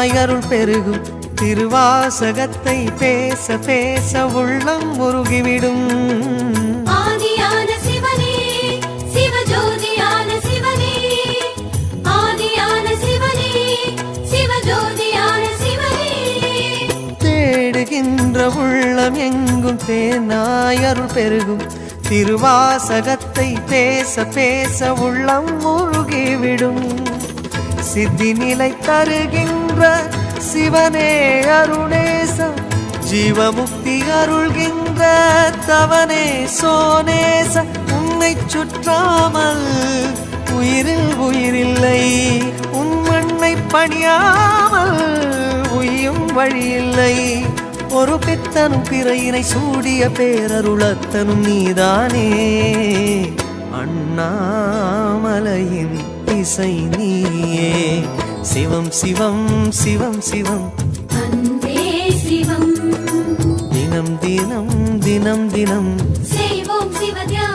தேனாய் அருள் பெருகும் திருவாசகத்தை பேச பேச உள்ளம் சிவனே தேடுகின்ற உள்ளம் எங்கும் தேனாய் அருள் பெருகும் திருவாசகத்தை பேச பேச உள்ளம் முருகிவிடும் சித்தி நிலை தருகின்ற சிவனே அருணேச ஜீவமுக்தி அருள்கின்ற தவனே சோனேச உன்னை சுற்றாமல் உயிரில் உயிரில்லை. உன் மண்ணை பணியாமல் உயும் வழியில்லை. ஒரு பித்தனும் பிறையினை சூடிய பேரருளத்தனும் நீதானே. அண்ணாமலையின் இசை நீயே. சிவம் சிவம் சிவம் சிவம். தினம் தினம் தினம் தினம். செய்வோம் சிவ தியானம்